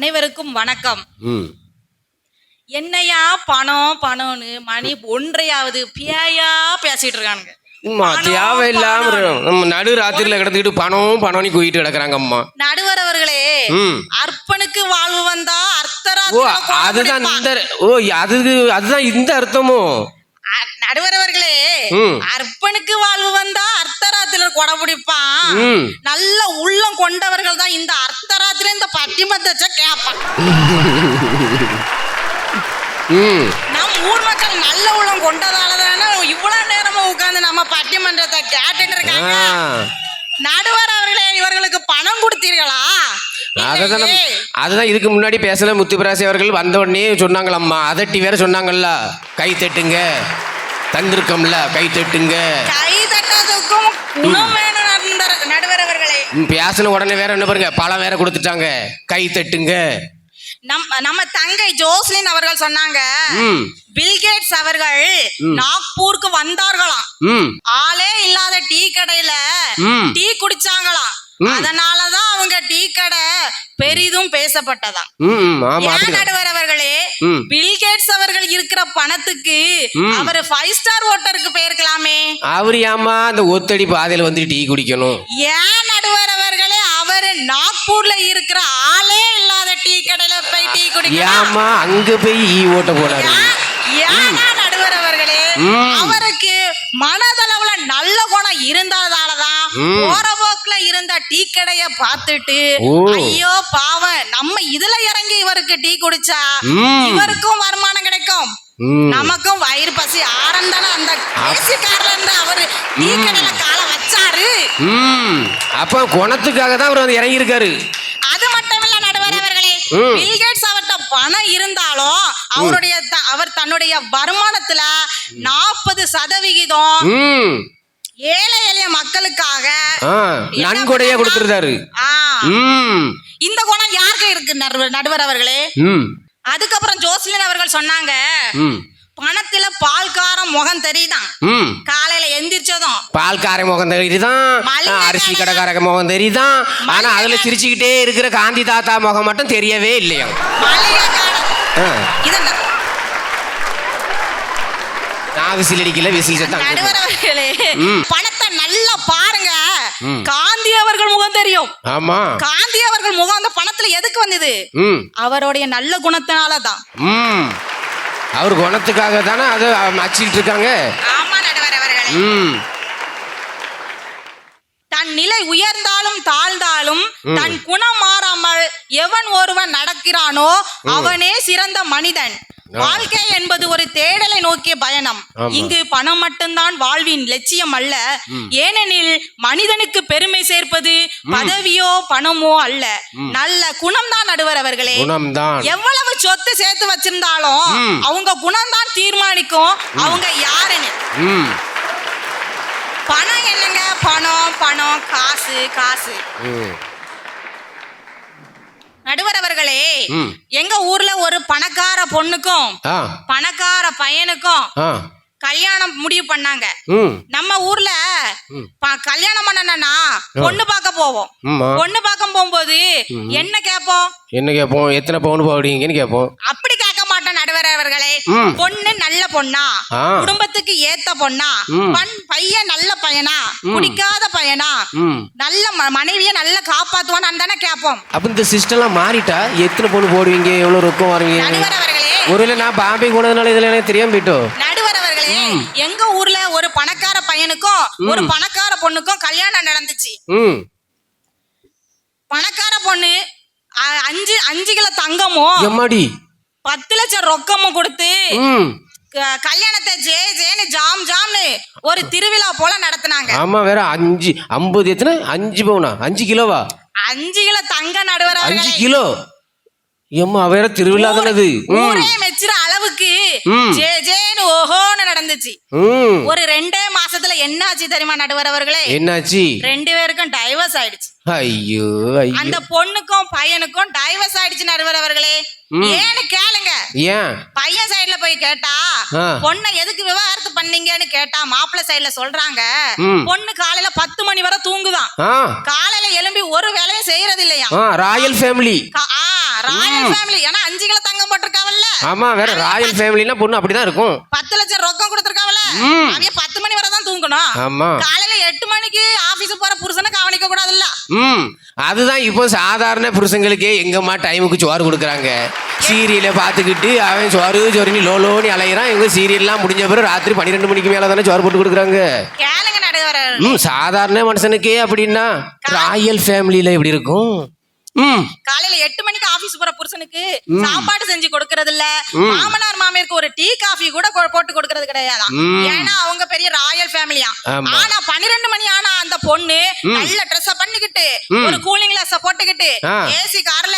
அனைவருக்கும் வணக்கம். என்னையா பணம் பணம்னு மணி ஒன்றையாவது பியாயா பேசிட்டு இருக்கானுங்க தேவையில்லாம. நம்ம நடு ராத்திரில கிடந்துக்கிட்டு பணம் பணம்னு குயிட்டு கிடக்குறாங்க அம்மா. நடுவர் அவர்களே ம். அர்ப்பனுக்கு வாழ்வு வந்தா ஓ அதுதான் இந்த ஓ அது அதுதான் இந்த அர்த்தமும் நடுவர் அவர்களே. அர்ப்பனுக்கு வாழ்வு வந்தா அர்த்தராத்திரில கொடை பிடிப்பான். நல்ல உள்ளம் கொண்டவர்கள் தான் இந்த அர்த்தராத்திரி இந்த பட்டிமன்றத்தை கேட்பான். நம் ஊர் மக்கள் நல்ல உள்ளம் கொண்டதால தானே இவ்வளவு நேரமா உட்கார்ந்து நம்ம பட்டிமன்றத்தை கேட்டுட்டு இருக்காங்க. நடுவர் அவர்களே இவர்களுக்கு பணம் கொடுத்தீர்களா? அதுதான். அதுதான் இதுக்கு முன்னாடி பேசல முத்துப்பிராசி அவர்கள் வந்த உடனே சொன்னாங்களம்மா. அதட்டி வேற சொன்னாங்கல்ல. கை தட்டுங்க. தந்திருக்கோம்ல கை தட்டுங்க. கை தட்டதுக்கும் குணம் வேணும் நடுவர்- அவர்களே பேசின உடனே வேற என்ன பாருங்க பழம் வேற கொடுத்துட்டாங்க. கை தட்டுங்க. நம் நம்ம தங்கை ஜோஸ்லின் அவர்கள் சொன்னாங்க பில்கேட்ஸ் அவர்கள் நாக்பூருக்கு வந்தார்களாம். ஆளே இல்லாத டீ கடையில டீ குடிச்சாங்களாம். அதனாலதான் அவங்க டீ கடை பெரிதும் ஏன் அப்படி நடுவர் அவர்களே. பில்கேட்ஸ் அவர்கள் இருக்கிற பணத்துக்கு அவர் ஃபைவ் ஸ்டார் ஹோட்டலுக்கு போயிருக்கலாமே. அவர் ஏமா அந்த ஒத்தடி பாதையில வந்து டீ குடிக்கணும்? ஏன் நடுவர் அவர்களே அவரு நாக்பூர்ல இருக்கிற ஆளே இல்லாத டீ கடையில போய் டீ குடிக்கலாம் ஏமா அங்க போய் ஈ ஓட்ட போனாரு ஏன்னா நடுவர் அவர்களே. அவருக்கு மனதளவுல நல்ல குணம் இருந்ததாலதான் ம். போற போக்குல இருந்த டீ கடைய பார்த்துட்டு. ஐயோ பாவம் நம்ம இதுல இறங்கி இவருக்கு டீ குடிச்சா. இவருக்கும் வருமானம் கிடைக்கும் நமக்கும் வயிறு பசி ஆரந்தானே அந்த ஏசிக்காரல இருந்து அவரு டீ கடையில காலை வச்சாரு அப்ப குணத்துக்காக தான் அவர் வந்து இறங்கியிருக்காரு அது மட்டும் இல்ல நடுவர் அவர்களே. பில்கேட்ஸ் அவர்கிட்ட பணம் இருந்தாலும் அவருடைய அவர் தன்னுடைய வருமானத்துல நாற்பது சதவிகிதம் ஏழை எளிய மக்களுக்காக நன்கொடையா கொடுத்துருந்தாரு. இந்த குணம் யாருக்கு இருக்கு நடுவர் அவர்களே? அதுக்கப்புறம் ஜோஸ்லின் அவர்கள் சொன்னாங்க பணத்துல பால்காரம் முகம் தெரியுதான். காலையில எந்திரிச்சதும். பால்கார முகம் தெரியுதான். அரிசி கடை. கடைக்காரங்க முகம் தெரியுதான். ஆனா அதுல கடை. சிரிச்சுக்கிட்டே இருக்கிற காந்தி தாத்தா முகம் மட்டும் தெரியவே இல்லையா? நான் விசில் அடிக்கல விசில் சத்தம். பணத்தை நல்லா பாருங்க. காந்தி அவர்கள் முகம் தெரியும். ஆமா. காந்தி அவர்கள் முகம் அந்த பணத்துல எதுக்கு வந்தது? அவருடைய நல்ல குணத்தினால தான் ம். அவர் குணத்துக்காக தானே அதை அச்சிட்டு இருக்காங்க ம். தன் நிலை உயர்ந்தாலும் தாழ்ந்தாலும் தன் குணம் மாறாமல் எவன் ஒருவன் நடக்கிறானோ அவனே சிறந்த மனிதன். வாழ்க்கை என்பது ஒரு தேடலை நோக்கிய பயணம். இங்கு பணம் மட்டும்தான் வாழ்வின் லட்சியம் அல்ல. ஏனெனில் மனிதனுக்கு பெருமை சேர்ப்பது பதவியோ பணமோ அல்ல. நல்ல குணம் தான் நடுவர் அவர்களே எவ்வளவு சொத்து சேர்த்து வச்சிருந்தாலும். அவங்க குணம் தான் தீர்மானிக்கும் அவங்க யாருன்னு. பணம் என்னங்க? பணம் பணம் காசு காசு. நடுவர் அவர்களே எங்க ஊர்ல ஒரு பணக்கார பொண்ணுக்கும் பணக்கார பையனுக்கும் கல்யாணம் முடிவு பண்ணாங்க. நம்ம ஊர்ல கல்யாணம் பண்ணனா பொண்ணு பார்க்க போவோம். பொண்ணு பார்க்க போகும்போது என்ன கேட்போம்? என்ன கேட்போம்? எத்தனை பவுன் போடுவீங்கன்னு கேட்போம். அப்படி அவர்களே. பொண்ணு நல்ல பொண்ணா. குடும்பத்துக்கு ஏத்த பொண்ணா. பண் பையன் நல்ல பையனா குடிக்காத பையனா நல்ல மனைவிய நல்லா காப்பாத்துவான்னு தானே கேட்போம் அப்போ இந்த சிஸ்டம்லாம் மாறிட்டா எத்தனை பவுன் போடுவீங்க எவ்வளோ ரொக்கம் வருவீங்க? ஒருவேளை நான் பாம்பே போனதுனால இதில் எனக்கு தெரியாம போயிட்டோம் எங்க ஊர்ல ஒரு பணக்கார பையனுக்கும் ஒரு பணக்கார பொண்ணுக்கும் கல்யாணம் நடந்துச்சு. பணக்கார பொண்ணு அஞ்சு அஞ்சு கிலோ தங்கமும் எம்மாடி? பத்து லட்சம் ரொக்கமும் கொடுத்து கல்யாணத்தை ஜே ஜேன்னு ஜாம் ஜாம்னு ஒரு திருவிழா போல நடத்துனாங்க. ஆமா வேற அஞ்சு ஐம்பது எத்தனை? அஞ்சு பவுனா? அஞ்சு கிலோவா? அஞ்சு கிலோ தங்க நடுவர் அஞ்சு கிலோ? எம்மா வேற திருவிழா தானது ம் ஊரே மெச்சுற அளவுக்கு ம். ஜே ஜேன்னு ஓஹோன்னு நடந்துச்சு. ஒரு ரெண்டே மாசத்துல என்ன ஆச்சு தெரியுமா நடுவர் அவர்களே என்னாச்சு? ரெண்டு பேருக்கும் டைவர்ஸ் ஆயிடுச்சு. ஐயோ அந்த பொண்ணுக்கும் பையனுக்கும் டைவர்ஸ் ஆயிடுச்சு நடுவர் அவர்களே ஏன்னு கேளுங்க. ஏன்? பையன் சைடுல போய் கேட்டா. பொண்ணை எதுக்கு விவாகரத்து பண்ணீங்கன்னு கேட்டா மாப்பிள்ளை சைடுல சொல்றாங்க. பொண்ணு காலையில பத்து மணி வரை தூங்குதான். காலையில எழும்பி ஒரு வேலையும் செய்யறது இல்லையா ராயல் ஃபேமிலி ராயல் ஃபேமிலி ஏன்னா அஞ்சு கிலோ தங்கம் போட்டிருக்காவல்ல. ஆமா வேற ராயல் ஃபேமிலினா பொண்ணு அப்படிதான் இருக்கும். பத்து லட்சம் ரொக்கம் கொடுத்திருக்காவல்ல. அவங்க பத்து மணி வரை தான் தூங்கணும். ஆமா. காலையில எட்டு மணிக்கு ஆபீஸ் போற புருஷனை கவனிக்க கூடாதுல்ல. ம். அதுதான் இப்போ சாதாரண புருஷங்களுக்கே எங்கம்மா டைமுக்கு சோறு கொடுக்குறாங்க. சீரியலை பார்த்துக்கிட்டு அவன் சோறு சோறுன்னு லோ அலையிறான். இவங்க சீரியல்லாம் முடிஞ்ச பிறகு ராத்திரி பன்னிரெண்டு மணிக்கு மேலே தானே சோறு போட்டு கொடுக்குறாங்க. ம் சாதாரண மனுஷனுக்கே அப்படின்னா ராயல் ஃபேமிலியில எப்படி இருக்கும்? காலையில எட்டு மணிக்கு ஆபீஸ் போற புருஷனுக்கு சாப்பாடு செஞ்சு கொடுக்கறது இல்ல மாமனார் மாமியாருக்கு ஒரு டீ காஃபி கூட போட்டு கொடுக்கறது கிடையாதாம் ம். ஏன்னா அவங்க பெரிய ராயல் ஃபேமிலியா. ஆனா பன்னிரெண்டு மணி ஆனா அந்த பொண்ணு நல்ல ட்ரெஸ் பண்ணிக்கிட்டு ஒரு கூலிங் கிளாஸ் போட்டுக்கிட்டு. ஏசி கார்ல.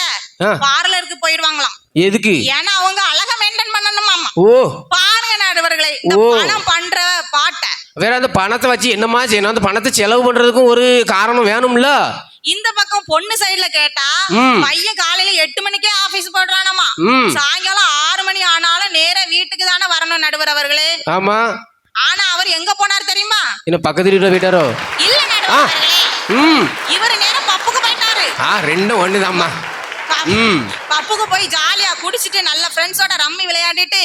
பார்லருக்கு போயிடுவாங்களாம். எதுக்கு? ஏன்னா அவங்க அழகா மெயின்டைன் பண்ணணுமாமா ஓ. பாருங்க நடுவர்களே இந்த. பணம் பண்ற பாட்டை. வேற அந்த பணத்தை வச்சு என்னமா செய்யணும்? அந்த பணத்தை செலவு பண்றதுக்கும் ஒரு காரணம் வேணும்ல? இந்த பக்கம் பொண்ணு சைடுல கேட்டா. பையன் காலையில எட்டு மணிக்கே ஆபீஸ் போடுறானாமா சாயங்காலம் ஆறு மணி ஆனாலும் நேரா வீட்டுக்கு தானே வரணும் நடுவர் அவர்களே. ஆமா. ஆனா அவர் எங்க போனார் தெரியுமா? என்ன பக்கத்து வீட்டில் போயிட்டாரோ இல்ல இவர் நேரம் பப்புக்கு போயிட்டாரு. ஆ ரெண்டும் ஒண்ணுதாம்மா. பப்புக்கு போய் ஜாலியா குடிச்சிட்டு நல்ல ஃப்ரெண்ட்ஸோட ரம்மி விளையாடிட்டு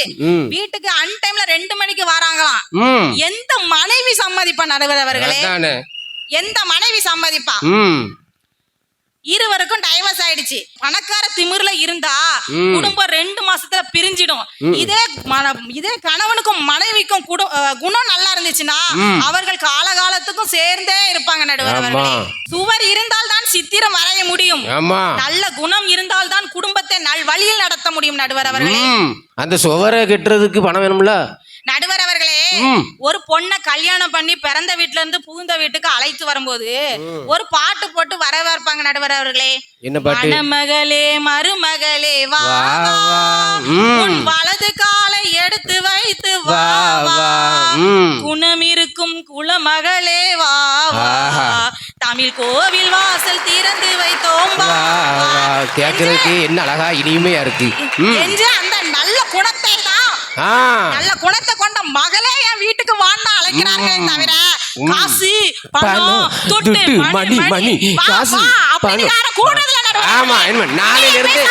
வீட்டுக்கு அன் டைம்ல ரெண்டு மணிக்கு வராங்களாம். எந்த மனைவி சம்மதிப்பா நடுவர் அவர்களே? எந்த மனைவி சம்மதிப்பா? இருவருக்கும் டைவர்ஸ் ஆயிடுச்சு பணக்கார திமிர்ல இருந்தா. குடும்பம் ரெண்டு மாசத்துல பிரிஞ்சிடும் இதே இதே கணவனுக்கும் மனைவிக்கும் குணம் நல்லா இருந்துச்சுன்னா. அவர்கள் காலகாலத்துக்கும் சேர்ந்தே இருப்பாங்க நடுவர். சுவர் இருந்தால் தான் சித்திரம் வரைய முடியும் நல்ல குணம் இருந்தால் தான் குடும்பத்தை நல் வழியில் நடத்த முடியும் நடுவர் அவர்களே அந்த சுவரை கட்டுறதுக்கு பணம் வேணும்ல நடுவர். ஒரு பொண்ணை கல்யாணம் பண்ணி பிறந்த வீட்ல இருந்து புகுந்த வீட்டுக்கு அழைத்து வரும்போது ஒரு பாட்டு போட்டு வரவேற்பாங்க நடுவர் அவர்களே. மணமகளே மருமகளே வா. உன் வலது காலை எடுத்து வைத்து வா. குணம் இருக்கும் குலமகளே வா. தமிழ் கோவில் வாசல் திறந்து வைத்தோம் கேட்கறதுக்கு என்ன அழகா இனிமையா இருக்கு. என்று அந்த நல்ல குணத்தை நல்ல குணத்தை கொண்ட மகளே என் வீட்டுக்கு வான்னு அழைக்கிறார்களே தவிர. காசு பணம் துட்டு மணி மணி, காசு, பணம். ஆமா. என்ன நாளையில இருந்து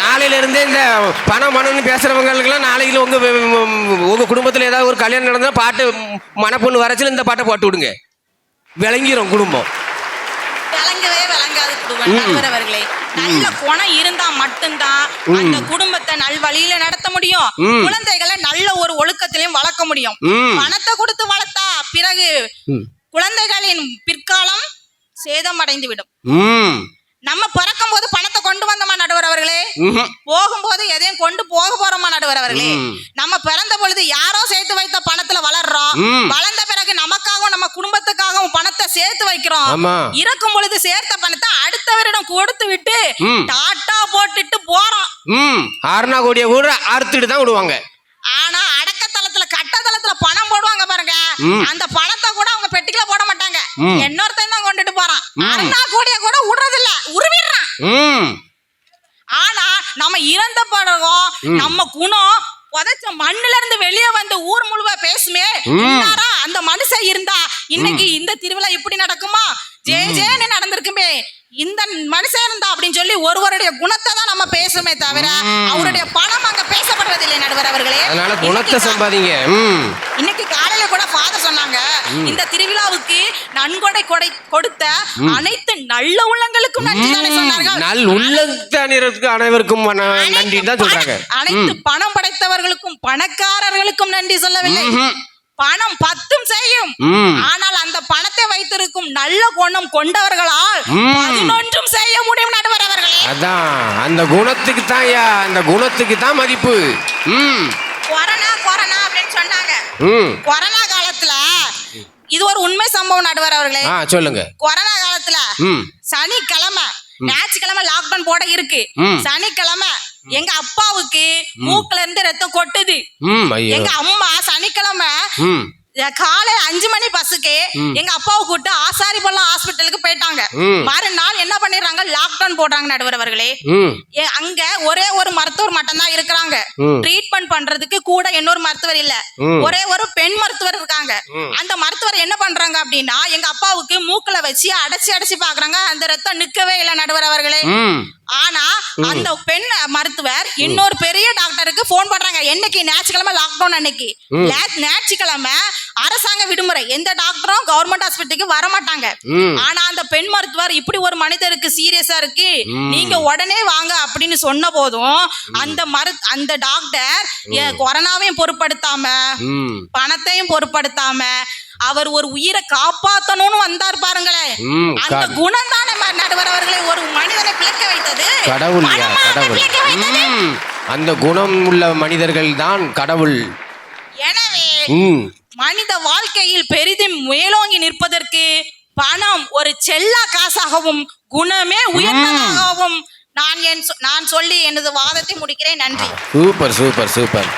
நாளையில இருந்து இந்த பணம் மனம்னு பேசுறவங்களுக்குலாம் நாளைக்கு உங்க உங்க குடும்பத்துல ஏதாவது ஒரு கல்யாணம் நடந்தா பாட்டு மணப்பொண்ணு வரச்சுல இந்த பாட்டை போட்டு விடுங்க. விளங்கிரும் குடும்பம். விளங்கவே விளங்காது குடும்பம் நடுவர் அவர்களே நல்ல குணம் இருந்தா மட்டும்தான். அந்த குடும்பத்தை நல் வழியில நடத்த முடியும். குழந்தைகளை நல்ல ஒரு ஒழுக்கத்திலையும் வளர்க்க முடியும். பணத்தை கொடுத்து வளர்த்தா பிறகு. குழந்தைகளின் பிற்காலம் சேதம் அடைந்து விடும் நம்ம பிறக்கும் போது பணத்தை கொண்டு வந்தோமா நடுவர் அவர்களே. போகும்போது எதையும் கொண்டு போக போறோமா நடுவர் அவர்களே. நம்ம பிறந்த பொழுது யாரோ சேர்த்து வைத்த பணத்துல வளர்றோம். வளர்ந்த பிறகு நமக்காகவும் நம்ம குடும்பத்துக்காகவும் பணத்தை சேர்த்து வைக்கிறோம். இறக்கும் பொழுது சேர்த்த பணத்தை அடுத்தவரிடம் கொடுத்து விட்டு. டாட்டா போட்டுட்டு போறோம். ம். ஆறுனா கோடியை கூட அறுத்துட்டு தான் விடுவாங்க. ஆனா அடக்கத்தளத்துல கட்டத்தளத்துல பணம் போடுவாங்க பாருங்க. அந்த பணத்தை கூட அவங்க பெட்டிக்குள்ள போட மாட்டாங்க. இன்னொருத்தன் தான் கொண்டுட்டு போறான். அண்ணா கூடிய கூட விடுறது இல்ல உருவிடுறான் ஆனா நம்ம இறந்த பிறகும் நம்ம குணம் புதைச்ச மண்ணுல இருந்து வெளியே வந்து ஊர் முழுவ பேசுமே. அந்த மனுஷன் இருந்தா இன்னைக்கு இந்த திருவிழா இப்படி நடக்குமா? ஜே ஜேன்னு நடந்திருக்குமே. இந்த மனுஷன் இருந்தா அப்படின்னு சொல்லி ஒருவருடைய குணத்தை தான் நம்ம பேசுமே தவிர அவருடைய பணம் அங்க பேசப்படுவதில்லை நடுவர் அவர்களே. அதனால குணத்தை சம்பாதிங்க. இன்னைக்கு காலையில கூட ஃபாதர் சொன்னாங்க இந்த திருவிழாவுக்கு நன்கொடை கொடை கொடுத்த அனைத்து நல்ல உள்ளங்களுக்கும் நன்றி தானே சொன்னார்கள். நல் உள்ளத்தனிற்கு அனைவருக்கும் நன்றி தான் சொல்றாங்க. அனைத்து பணம் படைத்தவர்களுக்கும் பணக்காரர்களுக்கும் நன்றி சொல்லவில்லை. பணம் பத்தும் செய்யும். ஆனால் அந்த பணத்தை வைத்திருக்கும் நல்ல குணம் கொண்டவர்களால். பதினொன்றும் செய்ய முடியும் நடுவர் அவர்களே. அதான். அந்த குணத்துக்கு தான் ஐயா அந்த குணத்துக்கு தான் மதிப்பு. ம். கொரோனா கொரோனா அப்படின்னு சொன்னாங்க. ம். கொரோனா காலத்துல இது ஒரு உண்மை சம்பவம் நடுவர் அவர்களே. ஆ சொல்லுங்க. கொரோனா காலத்துல சனிக்கிழமை ஞாயிற்றுக்கிழமை லாக்டவுன் போட இருக்கு. சனிக்கிழமை எங்க அப்பாவுக்கு மூக்குல இருந்து ரத்தம் கொட்டுது. எங்க அம்மா சனிக்கிழமை காலை அஞ்சு மணி பஸ்ஸுக்கு எங்க அப்பாவை கூப்பிட்டு ஆசாரிபள்ளம் ஹாஸ்பிட்டலுக்கு போயிட்டாங்க. மறுநாள் என்ன பண்ணிடுறாங்க? லாக்டவுன் போடுறாங்க நடுவர் அவர்களே ம். ஏ, அங்க ஒரே ஒரு மருத்துவர் மட்டும் தான் இருக்கிறாங்க. ட்ரீட்மெண்ட் பண்றதுக்கு கூட இன்னொரு மருத்துவர் இல்ல. ஒரே ஒரு பெண் மருத்துவர் இருக்காங்க. அந்த மருத்துவர் என்ன பண்றாங்க அப்படின்னா எங்க அப்பாவுக்கு மூக்குல வச்சு அடைச்சு அடைச்சு பாக்குறாங்க அந்த ரத்தம் நிக்கவே இல்லை நடுவர் அவர்களே ம். ஆனா அந்த பெண் மருத்துவர் இன்னொரு பெரிய டாக்டருக்கு ஃபோன் பண்றாங்க. என்னைக்கு? ஞாயிற்றுக்கிழமை லாக்டவுன் அன்னைக்கு. ஞாயிற்றுக்கிழமை அரசாங்க விடுமுறை. எந்த டாக்டரும் கவர்மெண்ட் ஹாஸ்பிட்டலுக்கு வர மாட்டாங்க. ஆனா அந்த பெண் மருத்துவர் இப்படி ஒரு மனிதருக்கு சீரியஸா இருக்கு. நீங்க உடனே வாங்க அப்படின்னு சொன்ன போதும் அந்த மரு அந்த டாக்டர் கொரோனாவையும் பொருட்படுத்தாம பணத்தையும் பொருட்படுத்தாம அவர் ஒரு உயிரை காப்பாத்தணும்னு வந்தார் பாருங்களேன். அந்த குணம் தானே நடுவர் அவர்களை ஒரு மனிதனை பிழைக்க வைத்தது? கடவுள். ம் அந்த குணம் உள்ள மனிதர்கள் தான் கடவுள். எனவே மனித வாழ்க்கையில் பெரிதும் மேலோங்கி நிற்பதற்கு பணம் ஒரு செல்லா காசாகவும் குணமே உயர்ந்ததாகவும் நான் என் நான் சொல்லி எனது வாதத்தை முடிக்கிறேன். நன்றி. Super super super.